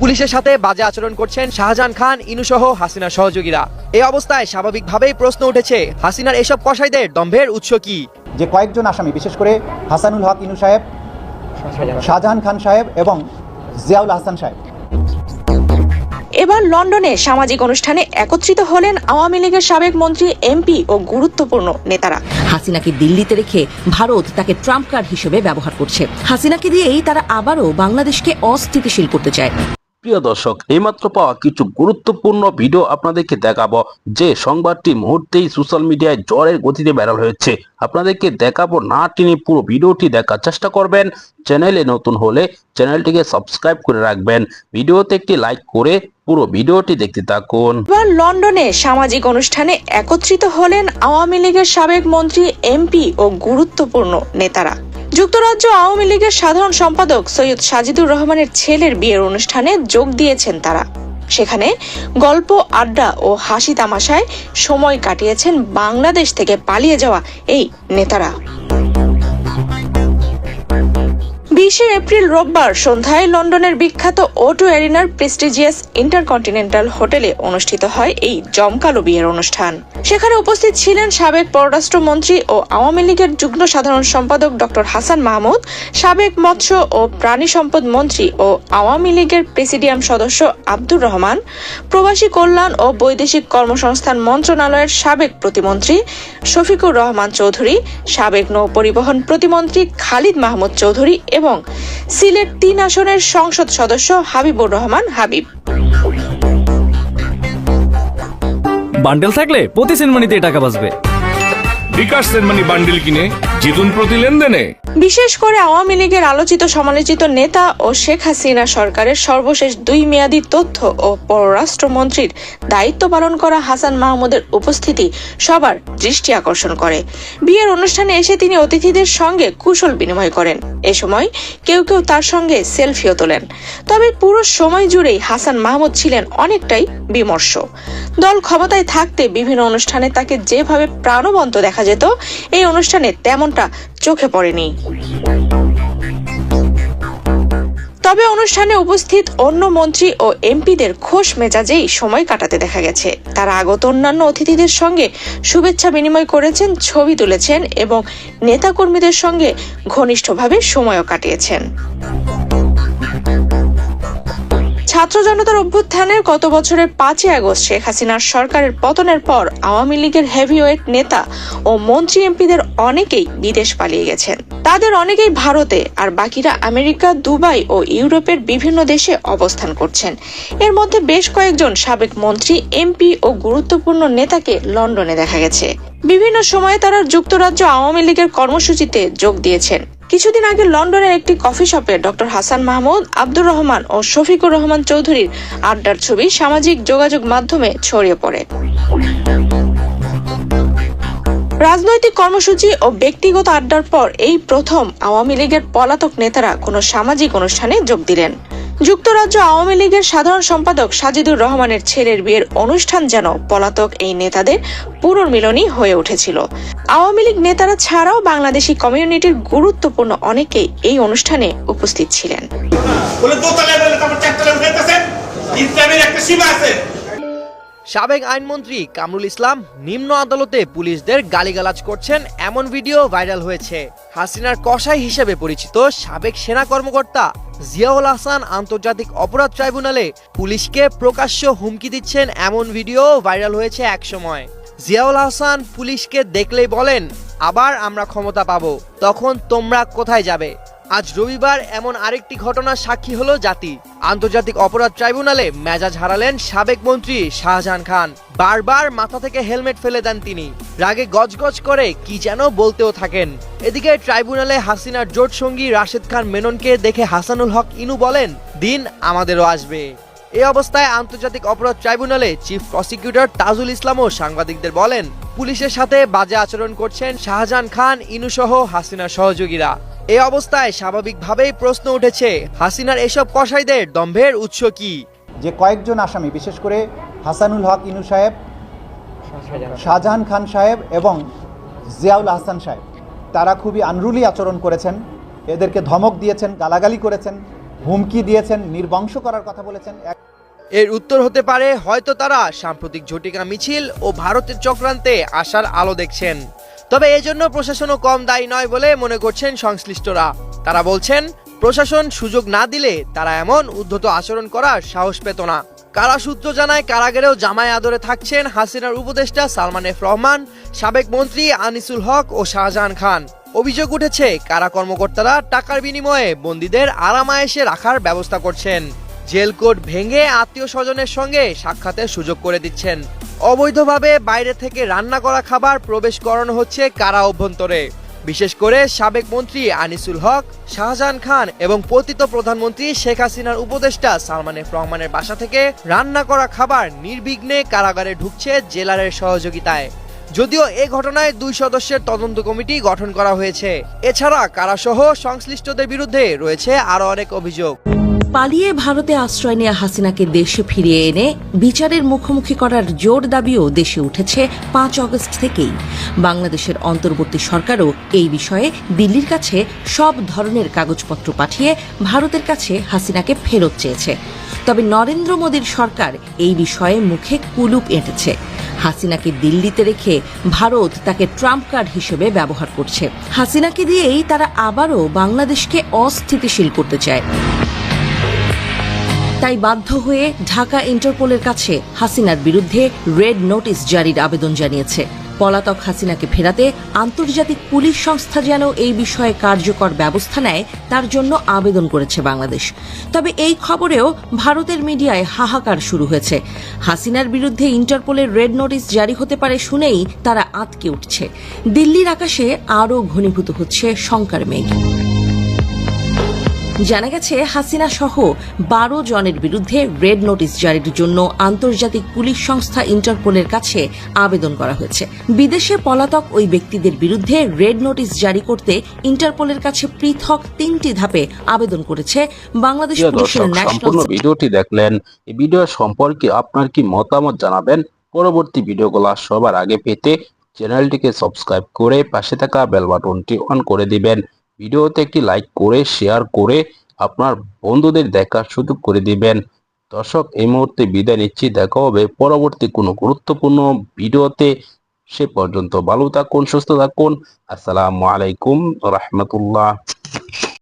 পুলিশের সাথে বাজে আচরণ করছেন শাহজাহান খান ইনুসহ হাসিনার সহযোগীরা। এই অবস্থায় স্বাভাবিকভাবেই প্রশ্ন উঠেছে হাসিনার এসব কসাইদের দম্ভের উৎস কি? যে কয়েকজন আসামি বিশেষ করে হাসানুল হক ইনু সাহেব শাহজাহান খান সাহেব এবং জিয়াউল হাসান সাহেব। এবার লন্ডনে সামাজিক অনুষ্ঠানে একত্রিত হলেন আওয়ামী লীগের সাবেক মন্ত্রী এমপি ও গুরুত্বপূর্ণ নেতারা। হাসিনাকে দিল্লিতে রেখে ভারত তাকে ট্রাম্প কার্ড হিসেবে ব্যবহার করছে। হাসিনাকে দিয়েই তারা আবারও বাংলাদেশকে অস্থিতিশীল করতে চায়। প্রিয় দর্শক, এইমাত্র পাওয়া কিছু গুরুত্বপূর্ণ ভিডিও আপনাদেরকে দেখাবো। যে সংবাদটি মুহূর্তেই সোশ্যাল মিডিয়ায় জ্বরের গতিতে বেরাল হয়েছে, আপনাদেরকে দেখাবো না টেনে পুরো ভিডিওটি দেখার চেষ্টা করবেন। চ্যানেলে নতুন হলে চ্যানেলটিকে সাবস্ক্রাইব করে রাখবেন। ভিডিওতে একটি লাইক করে পুরো ভিডিওটি দেখতে থাকুন। এবার লন্ডনে সামাজিক অনুষ্ঠানে একত্রিত হলেন আওয়ামী লীগের সাবেক মন্ত্রী, এমপি ও গুরুত্বপূর্ণ নেতারা। যুক্তরাজ্য আওয়ামী লীগের সাধারণ সম্পাদক সৈয়দ সাজিদুর রহমানের ছেলের বিয়ের অনুষ্ঠানে যোগ দিয়েছেন তারা। সেখানে গল্প, আড্ডা ও হাসি তামাশায় সময় কাটিয়েছেন বাংলাদেশ থেকে পালিয়ে যাওয়া এই নেতারা। বিশে এপ্রিল রোববার সন্ধ্যায় লন্ডনের বিখ্যাত ওটো অ্যারিনার প্রেস্টিজিয়াস ইন্টারকন্টিনেন্টাল হোটেলে অনুষ্ঠিত হয় এই জমকালো বিয়ের অনুষ্ঠান। সেখানে উপস্থিত ছিলেন সাবেক পররাষ্ট্রমন্ত্রী ও আওয়ামী লীগের যুগ্ম সাধারণ সম্পাদক ডক্টর হাসান মাহমুদ, সাবেক মৎস্য ও প্রাণী সম্পদ মন্ত্রী ও আওয়ামী লীগের প্রেসিডিয়াম সদস্য আব্দুর রহমান, প্রবাসী কল্যাণ ও বৈদেশিক কর্মসংস্থান মন্ত্রণালয়ের সাবেক প্রতিমন্ত্রী শফিকুর রহমান চৌধুরী, সাবেক নৌপরিবহন প্রতিমন্ত্রী খালিদ মাহমুদ চৌধুরী এবং সিলেট তিন আসনের সংসদ সদস্য হাবিবুর রহমান হাবিব। বান্ডেল থাকলে প্রতি সেনমানিতে টাকা বাঁচবে। বিকাশ সেনমানি বান্ডেল কিনে জিতুন প্রতি লেনদেনে। বিশেষ করে আওয়ামী লীগের আলোচিত সমালোচিত নেতা ও শেখ হাসিনা সরকারের সর্বশেষ দুই মেয়াদী তথ্য ও পররাষ্ট্রমন্ত্রীর দায়িত্ব পালন করা হাসান মাহমুদের উপস্থিতি সবার দৃষ্টি আকর্ষণ করে। বিয়ের অনুষ্ঠানে এসে তিনি অতিথিদের সঙ্গে কুশল বিনিময় করেন। এ সময় কেউ কেউ তার সঙ্গে সেলফিও তোলেন। তবে পুরো সময় জুড়েই হাসান মাহমুদ ছিলেন অনেকটাই বিমর্ষ। দল ক্ষমতায় থাকতে বিভিন্ন অনুষ্ঠানে তাকে যেভাবে প্রাণবন্ত দেখা যেত, এই অনুষ্ঠানে তেমনটা চোখে পড়েনি। তবে অনুষ্ঠানে উপস্থিত অন্য মন্ত্রী ও এমপিদের খোশ মেজাজেই সময় কাটাতে দেখা গেছে। তারা আগত অন্যান্য অতিথিদের সঙ্গে শুভেচ্ছা বিনিময় করেছেন, ছবি তুলেছেন এবং নেতাকর্মীদের সঙ্গে ঘনিষ্ঠভাবে সময়ও কাটিয়েছেন। ছাত্র জনতার অভ্যুত্থানের গত বছরের পাঁচই আগস্ট শেখ হাসিনার সরকারের পতনের পর আওয়ামী লীগের হেভিওয়েট নেতা ও মন্ত্রী এমপিদের অনেকেই বিদেশ পালিয়ে গেছেন। তাদের অনেকেই ভারতে আর বাকিরা আমেরিকা, দুবাই ও ইউরোপের বিভিন্ন দেশে অবস্থান করছেন। এর মধ্যে বেশ কয়েকজন সাবেক মন্ত্রী, এমপি ও গুরুত্বপূর্ণ নেতাকে লন্ডনে দেখা গেছে। বিভিন্ন সময়ে তারা যুক্তরাজ্য আওয়ামী লীগের কর্মসূচিতে যোগ দিয়েছেন। কিছুদিন আগে লন্ডনের একটি কফি শপে ডক্টর হাসান মাহমুদ, আব্দুর রহমান ও শফিকুর রহমান চৌধুরীর আড্ডার ছবি সামাজিক যোগাযোগ মাধ্যমে ছড়িয়ে পড়ে। রাজনৈতিক কর্মসূচি ও ব্যক্তিগত আড্ডার পর এই প্রথম আওয়ামী লীগের পলাতক নেতারা কোনো সামাজিক অনুষ্ঠানে যোগ দিলেন। যুক্তরাজ্য আওয়ামী লীগের সাধারণ সম্পাদক সাজিদুর রহমানের ছেলের বিয়ের অনুষ্ঠান যেন পলাতক এই নেতাদের পুনর্মিলনই হয়ে উঠেছিল। আওয়ামী লীগ নেতারা ছাড়াও বাংলাদেশি কমিউনিটির গুরুত্বপূর্ণ অনেকেই এই অনুষ্ঠানে উপস্থিত ছিলেন। সাবেক আইনমন্ত্রী কামরুল ইসলাম নিম্ন আদালতে পুলিশদের গালিগালাজ করছেন এমন ভিডিও ভাইরাল হয়েছে। হাসিনার কসাই হিসেবে পরিচিত সাবেক সেনা কর্মকর্তা জিয়াউল হাসান আন্তর্জাতিক অপরাধ ট্রাইব্যুনালে পুলিশকে প্রকাশ্য হুমকি দিচ্ছেন এমন ভিডিও ভাইরাল হয়েছে একসময়। জিয়াউল হাসান পুলিশকে দেখলেই বলেন, আবার আমরা ক্ষমতা পাব। তখন তোমরা কোথায় যাবে? আজ রবিবার এমন আরেকটি ঘটনার সাক্ষী হলো জাতি। আন্তর্জাতিক অপরাধ ট্রাইব্যুনালে মেজাজ হারালেন সাবেক মন্ত্রী শাহজাহান খান। বারবার মাথা থেকে হেলমেট ফেলে দেন তিনি। রাগে গজগজ করে কি যেন বলতেও থাকেন। এদিকে ট্রাইব্যুনালে হাসিনার জোট সঙ্গী রাশেদ খান মেননকে দেখে হাসানুল হক ইনু বলেন, দিন আমাদেরও আসবে। এ অবস্থায় আন্তর্জাতিক অপরাধ ট্রাইব্যুনালে চিফ প্রসিকিউটর তাজুল ইসলামও সাংবাদিকদের বলেন, পুলিশের সাথে বাজে আচরণ করছেন শাহজাহান খান, ইনুসহ হাসিনার সহযোগীরা। এই অবস্থায় স্বাভাবিকভাবেই প্রশ্ন উঠেছে হাসিনার এসব কসাইদের দম্ভের উৎস কি? যে কয়েকজন আসামি বিশেষ করে হাসানুল হক ইনু সাহেব শাহজাহান খান সাহেব এবং জিয়াউল হাসান সাহেব তারা খুবই আনরুলি আচরণ করেছেন এদেরকে ধমক দিয়েছেন গালাগালি করেছেন হুমকি দিয়েছেন নির্বংশ করার কথা বলেছেন। এর উত্তর হতে পারে হয়তো তারা সাম্প্রতিক ঝটিকা মিছিল ও ভারতের চক্রান্তে আসার আলো দেখছেন। তবে এজন্য প্রশাসনও কম দায়ী নয় বলে মনে করছেন সংশ্লিষ্টরা। তারা বলছেন, প্রশাসন সুযোগ না দিলে তারা এমন উদ্ধত আচরণ করার সাহস পেত না। কারা সূত্র জানায়, কারাগারেও জামায় আদরে থাকছেন হাসিনার উপদেষ্টা সালমান এফ রহমান, সাবেক মন্ত্রী আনিসুল হক ও শাহজাহান খান। অভিযোগ উঠেছে, কারা কর্মকর্তারা টাকার বিনিময়ে বন্দীদের আরামায়েশে রাখার ব্যবস্থা করছেন। জেল কোড ভেঙে আত্মীয় স্বজনের সঙ্গে সাক্ষাতের সুযোগ করে দিচ্ছেন। অবৈধভাবে বাইরে থেকে রান্না করা খাবার প্রবেশ করানো হচ্ছে কারা অভ্যন্তরে। বিশেষ করে সাবেক মন্ত্রী আনিসুল হক, শাহজাহান খান এবং পতিত প্রধানমন্ত্রী শেখ হাসিনার উপদেষ্টা সালমান এফ রহমানের বাসা থেকে রান্না করা খাবার নির্বিঘ্নে কারাগারে ঢুকছে জেলারের সহযোগিতায়। যদিও এ ঘটনায় দুই সদস্যের তদন্ত কমিটি গঠন করা হয়েছে। এছাড়া কারাসহ সংশ্লিষ্টদের বিরুদ্ধে রয়েছে আরও অনেক অভিযোগ। পালিয়ে ভারতে আশ্রয় নেওয়া হাসিনাকে দেশে ফিরিয়ে এনে বিচারের মুখোমুখি করার জোর দাবিও দেশে উঠেছে পাঁচ অগস্ট থেকেই। বাংলাদেশের অন্তর্বর্তী সরকারও এই বিষয়ে দিল্লির কাছে সব ধরনের কাগজপত্র পাঠিয়ে ভারতের কাছে হাসিনাকে ফেরত চেয়েছে। তবে নরেন্দ্র মোদীর সরকার এই বিষয়ে মুখে কুলুপ এঁটেছে। হাসিনাকে দিল্লিতে রেখে ভারত তাকে ট্রাম্প কার্ড হিসেবে ব্যবহার করছে। হাসিনাকে দিয়েই তারা আবারও বাংলাদেশকে অস্থিতিশীল করতে চায়। তাই বাধ্য হয়ে ঢাকা ইন্টারপোলের কাছে হাসিনার বিরুদ্ধে রেড নোটিশ জারির আবেদন জানিয়েছে। পলাতক হাসিনাকে ফেরাতে আন্তর্জাতিক পুলিশ সংস্থা যেন এই বিষয়ে কার্যকর ব্যবস্থা নেয়, তার জন্য আবেদন করেছে বাংলাদেশ। তবে এই খবরেও ভারতের মিডিয়ায় হাহাকার শুরু হয়েছে। হাসিনার বিরুদ্ধে ইন্টারপোলের রেড নোটিশ জারি হতে পারে শুনেই তারা আতকে উঠছে। দিল্লির আকাশে আরও ঘনীভূত হচ্ছে শঙ্কার মেঘ। জানা গেছে হাসিনা সহ বারো জনের বিরুদ্ধে রেড নোটিশ জারির জন্য আন্তর্জাতিক পুলিশ সংস্থা ইন্টারপোলের কাছে আবেদন করা হয়েছে। বিদেশে পলাতক ওই ব্যক্তিদের বিরুদ্ধে রেড নোটিশ জারি করতে ইন্টারপোলের কাছে পৃথক তিনটি ধাপে আবেদন করেছে বাংলাদেশ প্রিয় পুলিশের ন্যাশনাল ভিডিওটি দেখলেন। এই ভিডিও সম্পর্কে আপনার কি মতামত জানাবেন? পরবর্তী ভিডিওগুলো সবার আগে পেতে চ্যানেলটিকে সাবস্ক্রাইব করে পাশে থাকা বেল বাটনটি অন করে দিবেন। ভিডিওতে একটি লাইক করে শেয়ার করে আপনার বন্ধুদের দেখার সুযোগ করে দিবেন। দর্শক, এই মুহূর্তে বিদায় নিচ্ছি। দেখা হবে পরবর্তী কোনো গুরুত্বপূর্ণ ভিডিওতে। সে পর্যন্ত ভালো থাকুন, সুস্থ থাকুন। আসসালামু আলাইকুম রহমতুল্লাহ।